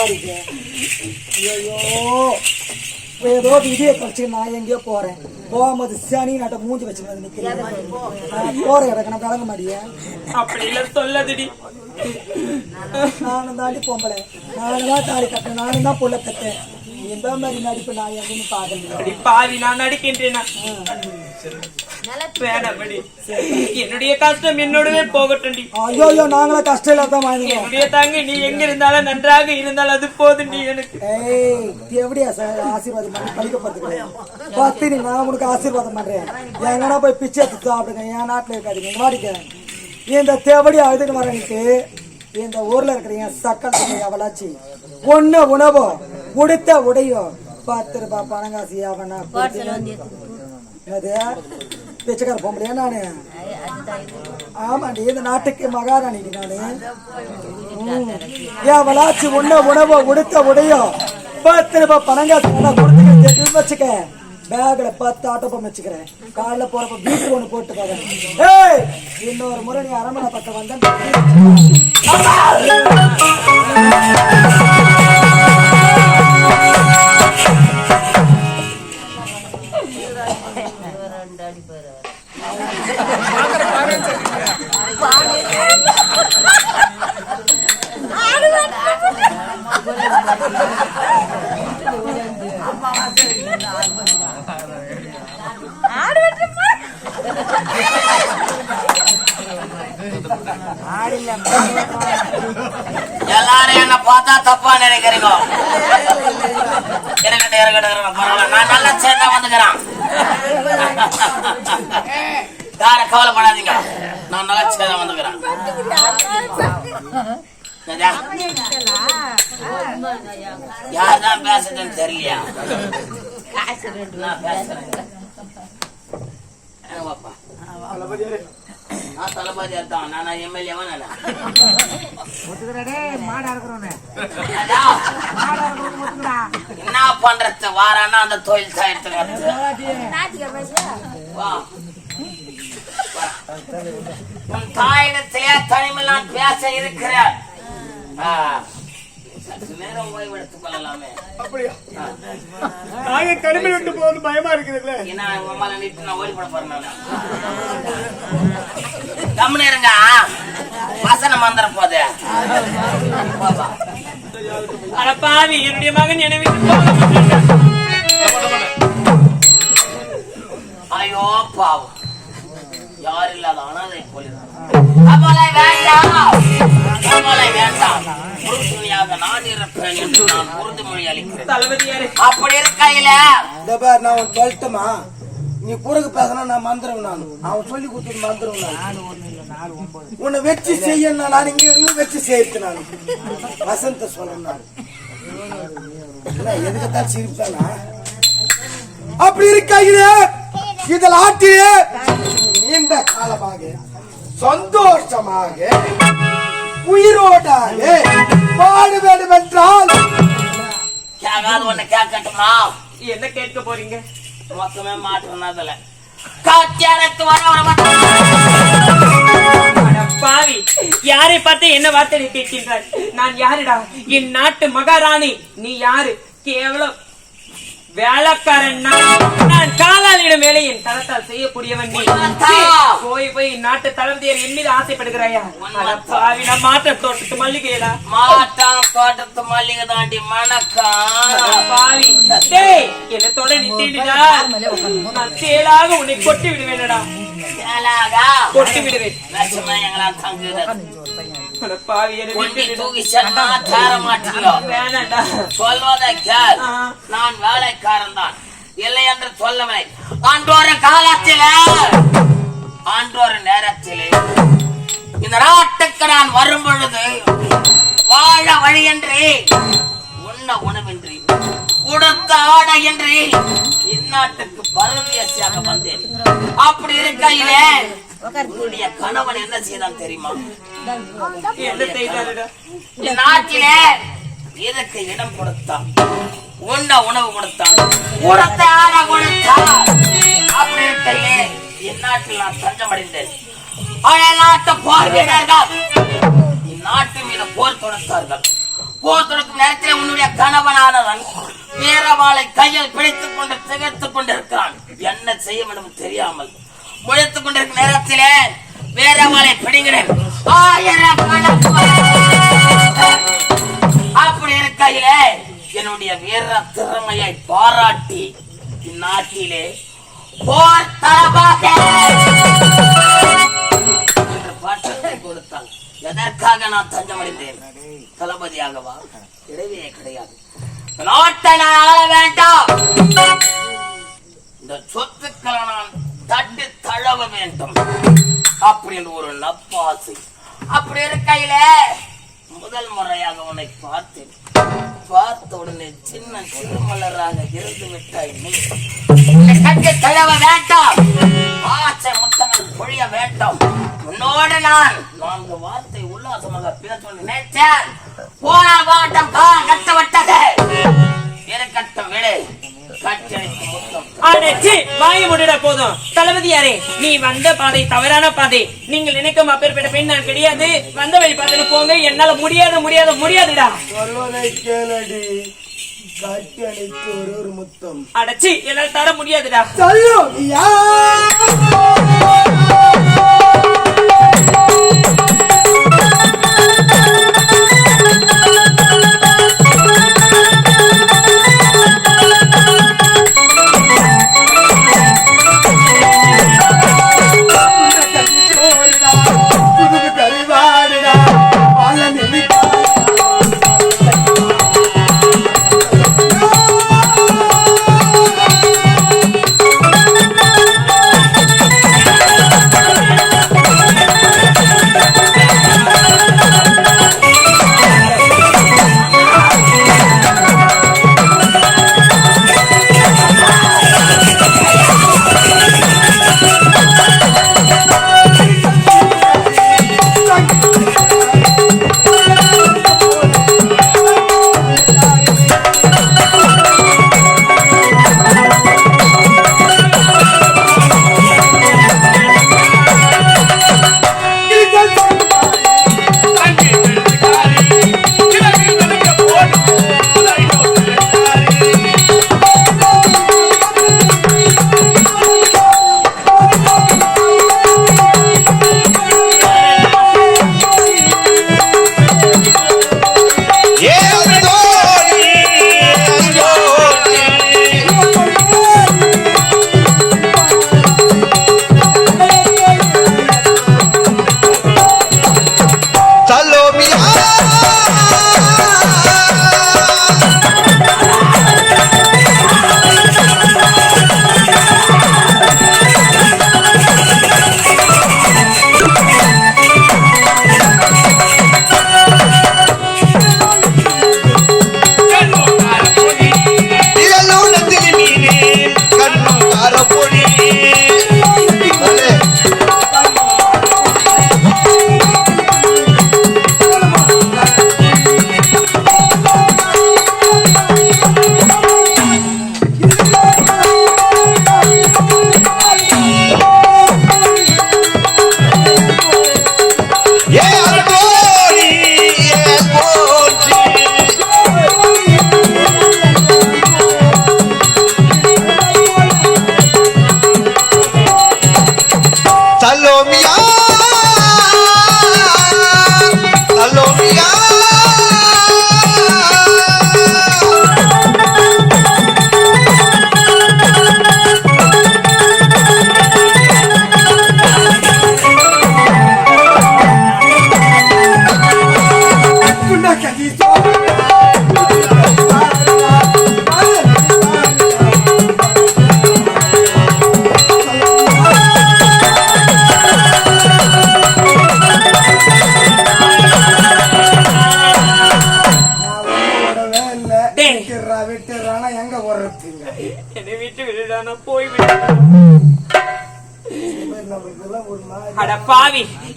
ஐயோ ஏதோ விதியை கழிச்சு நான் எங்கேயோ போறேன். போகும்போது சனி நாட்டை மூஞ்சி வச்சு வந்து நிக்கிறேன் போற இடக்கு நான் கலங்க மாட்டியேன் அப்படி இல்ல சொல்லதுடி. நானும் தாண்டி பொம்பளை. நானும் தான் தாலி கட்டேன் நானும் தான் புள்ள கட்டேன் இந்த மாதிரி நடிப்பு நான் எங்கேயும் பார்க்கல. அடி பாவி நான் நடிக்கின்றேனா? என்னுடைய கஷ்டம் என்னோடவே போகட்டும்டி. ஐயோ ஐயோ நாங்களே கஷ்டம் இல்லாத வாங்கிக்கிறோம் என்னுடைய தங்கி நீ எங்க இருந்தாலும் நன்றாக இருந்தால் அது போதும் நீ எனக்கு. ஏய் எப்படியா சார்? ஆசீர்வாதம் பண்ணி படிக்க பார்த்துக்கிறேன் பத்தினி நான் உனக்கு ஆசீர்வாதம் பண்றேன். எங்கன்னா போய் பிச்சை எடுத்து சாப்பிடுங்க. என் நாட்டில் இருக்காதீங்க. வாடிக்க இந்த தேவடி அழுதுட்டு வரனுக்கு இந்த ஊர்ல இருக்கிற என் சக்கல் அவளாச்சு ஒண்ணு உணவோ உடுத்த உடையோ பத்து ரூபாய் பணங்காசு அவனா பிச்சைக்கார பொம்பளையா நானு? ஆமாண்டி இந்த நாட்டுக்கு மகாராணிடி நானு. ம். ஏன் உண்ண உணவோ உடுத்த உடையோ பத்து ரூபாய் பணங்காசு நல்லா வச்சுக்க. பேக்ல பத்து ஆட்டோப்பம் வச்சுக்கிறேன். காலைல போறப்ப வீட்டு ஒன்று போட்டு போவேன் ஏய் இன்னொரு முறை நீ அரமனை பக்கம் வந்தேன் நல்லா சேர்ந்தா வந்துக்கிறேன். கவலை கவலைப்படாதீங்க. நான் நல்லா சேர்ந்தா வந்துக்கிறேன். யார் தான் பேசுறதுன்னு தெரியலையா? நான் பேசுறேன். பாப்பா? நான் தளபதியா தான் நான் எம்எல்ஏவா நான் என்ன பண்றது? வாரானா அந்த தொழில் உன் தாயிடத்திலே தனிமையில் நான் பேச இருக்கிறேன் நேரம் ஓய்வெடுத்துக் கொள்ளலாமே நாங்க கடுமை விட்டு போகுது பயமா இருக்குதுல்ல ஏன்னா உங்க அம்மா நிட்டு நான் போட போறேன் போதே. பாவி என்னுடைய மகன் என்னை விட்டு. ஐயோ பாவம். யார் இல்லாத அனாதை. கவலை வேண்டாம். கவலை வேண்டாம் உறுதுணையாக நான் இருப்பேன் என்று நான் உறுதிமொழி அளிக்கிறேன் தளபதியாரே. அப்படி இருக்கையில இந்த பார் நான் உன் சொல்லட்டுமா நீ குறுக்கு பேசினா நான் மந்திரம் நான். அவன் சொல்லி கொடுத்து மந்திரம் நான். உன்னை வச்சு செய்ய நான் இங்க இருந்து வச்சு செய்யறது நான். வசந்த சொல்லணும் எதுக்குத்தான் சிரிப்பானா? அப்படி இருக்கையிலே இதில் ஆட்டிலே நீண்ட காலமாக சந்தோஷமாக உயிரோடாக பாடு வேண்டும் என்றால் கேட்காத ஒண்ணு கேட்கட்டுமா என்ன கேட்க போறீங்க? மொத்தமே மாற்றுனதுல காத்தியாரத்து வர பாவி யாரை பார்த்து என்ன வார்த்தை நீ கேட்கின்றாய்? நான் யாருடா? என் நாட்டு மகாராணி. நீ யாரு? கேவலம். வேலைக்காரன் நான். காலாளியிடம் வேலை என் தளத்தால் செய்யக்கூடியவன் நீ. போய் போய் நாட்டு தளபதியார் என் மீது ஆசைப்படுகிறாயா? அட பாவி நான் மாற்ற தோட்டத்து மல்லிகைடா. மாட்டான் தோட்டத்து மல்லிகை தாண்டி மணக்கம் பாவி. டேய் என்னத்தோட நித்திடுடா நான் சேலாக உன்னை கொட்டி விடுவேனடா. கொட்டி விடுவேன். சொல்வதை கேள். நான் வேலைக்காரன் தான் இல்லை என்று சொல்லவில்லை ஆண்டோரு காலத்திலே ஆண்டோரு நேரத்திலே இந்த நாட்டுக்கு நான் வரும் பொழுது வாழ வழியின்றி உண்ண உணவின்றி உடுத்த ஆடை என்று இந்நாட்டுக்கு பரதேசியாக வந்தேன் அப்படி இருக்கையிலே உன்னுடைய கணவன் என்ன செய்தான் தெரியுமா? என்ன செய்தாருடா? நாட்டிலே இதற்கு இடம் கொடுத்தான். உண்ண உணவு கொடுத்தான். உடுத்த ஆடை கொடுத்தான். அப்படி இருக்கையிலே இந்நாட்டில் நான் தஞ்சம் அடைந்தேன் அயல் நாட்டு போர் வீரர்கள் இந்நாட்டு மீது போர் தொடுத்தார்கள். போர் தொடக்கும் நேரத்தில் உன்னுடைய கணவனானவன் வீரவாளை கையில் பிடித்துக் கொண்டு திகைத்துக் கொண்டிருக்கிறான். என்ன செய்ய வேண்டும் தெரியாமல் முழித்துக் கொண்டிருக்கும் நேரத்திலே வீரவாளை பிடிக்கிறேன் ஆயிரம் அப்படி இருக்கையிலே என்னுடைய வீர திறமையை பாராட்டி இந்நாட்டிலே போர் தளபாக கொடுத்தால் எதற்காக நான் தஞ்சமடைந்தேன்? தளபதியாகவா? கிடையவே கிடையாது. நாட்டை நான் ஆள வேண்டாம். இந்த சொத்துக்களை நான் தட்டு தழவ வேண்டும். அப்படின்னு ஒரு நப்பாசை. அப்படி இருக்கையில முதல் முறையாக உன்னை பார்த்தேன். பார்த்த உடனே சின்ன சிறுமலராக இருந்து விட்டாய் நீ. கட்டி தழவ வேண்டாம். ஆசை முத்தங்கள் பொழிய வேண்டும். உன்னோடு நான் நான்கு வார்த்தை உல்லாசமாக பேச நினைத்தேன் போனால் வாட்டம் தான் கட்டப்பட்டது இருக்கட்டும் விடு. கட்டி வாய முடிட போதும். தளபதியாரே நீ வந்த பாதை தவறான பாதை. நீங்கள் நினைக்கும் அப்பேற்பட்ட பெண் நான் கிடையாது. வந்த வழி பார்த்துட்டு போங்க. என்னால முடியாது முடியாது முடியாதுடா. ஒரு முத்தம். அடச்சி என்னால தர முடியாதுடா. சொல்லும்.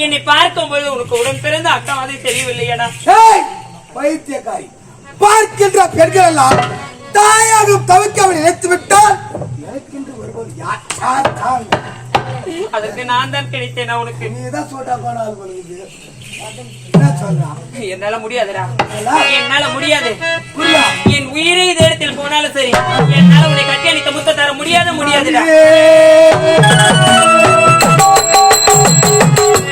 என்னை பார்க்கும் பொழுது உனக்கு உடன் பிறந்த அக்கா மாதிரி தெரியவில்லையடா. பைத்தியக்காரி. பார்க்கின்ற பெண்கள் எல்லாம் தாயாரும் தவிர்க்க அவள் நினைத்து விட்டால் அதற்கு நான் தான் கிடைத்தேன் உனக்கு? நீதான் சொல்றா போனால் என்னால முடியாதுடா. என்னால முடியாது. என் உயிரை இந்த இடத்தில் போனாலும் சரி. என்னால உன்னை கட்டி அளித்த முத்த தர முடியாத முடியாதுடா.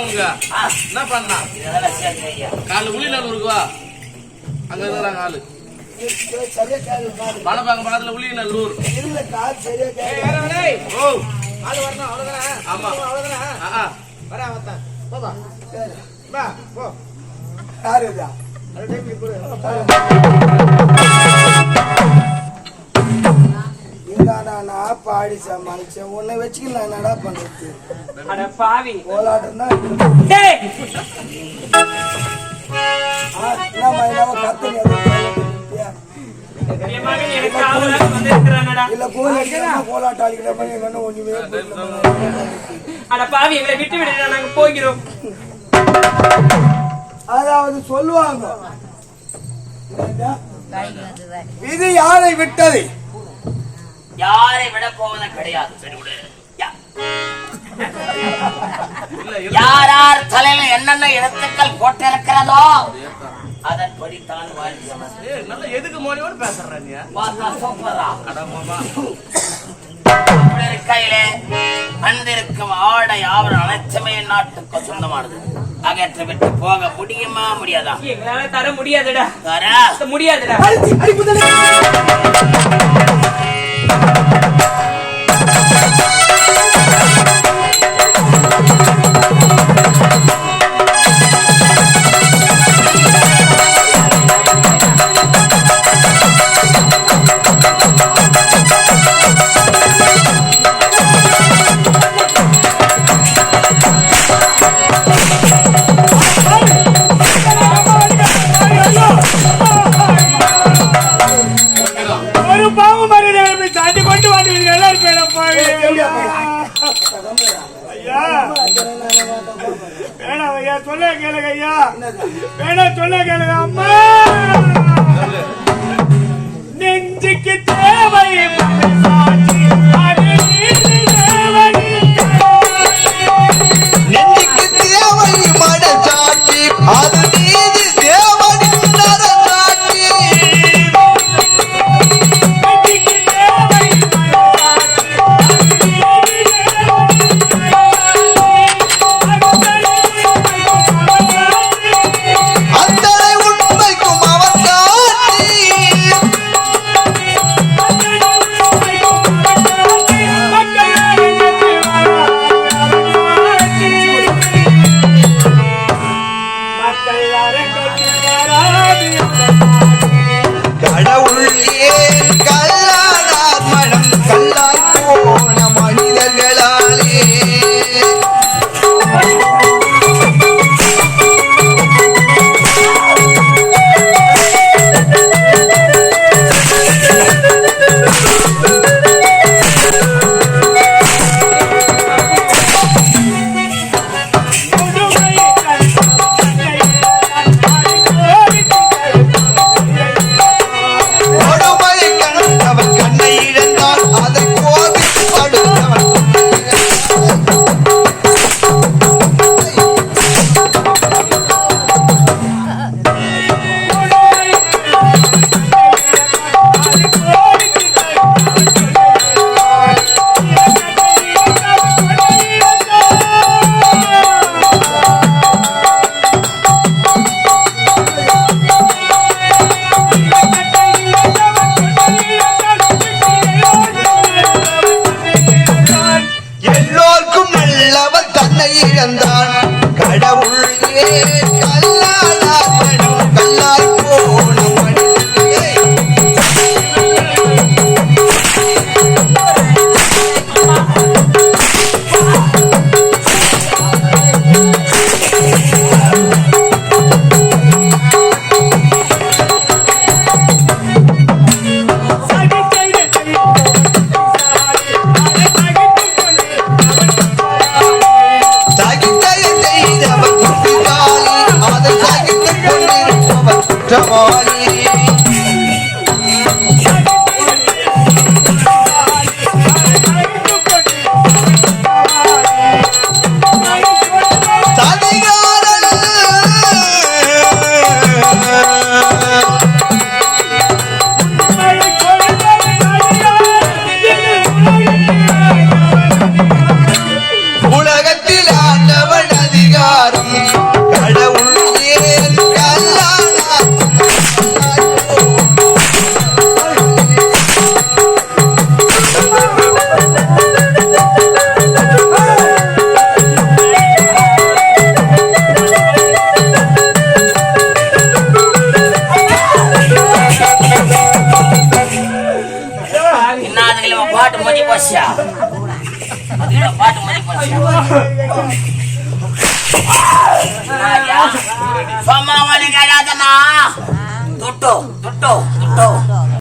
பண்ணலாம் உனக்கு என்ன பண்ணலாம் காலு உளியில இருக்குவா அங்க இருக்கலாம் காலு. மலைப்பாங்க பக்கத்துல உளி நல்லூர் ஓ. அது வரணும் அவ்வளவுதானே? ஆமா. அவ்வளவுதானே? வர வரத்தான் போமா வா போ. யாரு இதா? அது பாடி சமாளிச்சேன். உன்னை வச்சுக்கி என்னடா பண்றது? அட பாவி. கோலாட்டம் தான் இல்ல கோலாட்டாளிக்கிட்ட ஒண்ணுமே அட பாவி எங்களை விட்டு விட நாங்க அதாவது சொல்லுவாங்க. இது யாரை விட்டது? யாரை விட போவதும் கிடையாது. யார் யார் தலையில என்னென்ன எழுத்துக்கள் போட்டிருக்கிறதோ அதன்படித்தான் வாழ்க்கை எதுக்கு மோடியோடு பேசுறீங்க இருக்கையிலே அன்றிருக்கும் ஆடை ஆவரம் அனைத்துமே நாட்டுக்கு சொந்தமானது. அகற்ற விட்டு போக முடியுமா முடியாதா? தர முடியாதுடா. தர. முடியாதுடா. ஐயா. வேணாம் ஐயா சொல்ல கேளுங்க ஐயா. வேணாம் சொல்ல கேளுங்க அம்மா. நெஞ்சுக்கு தேவை Thank you.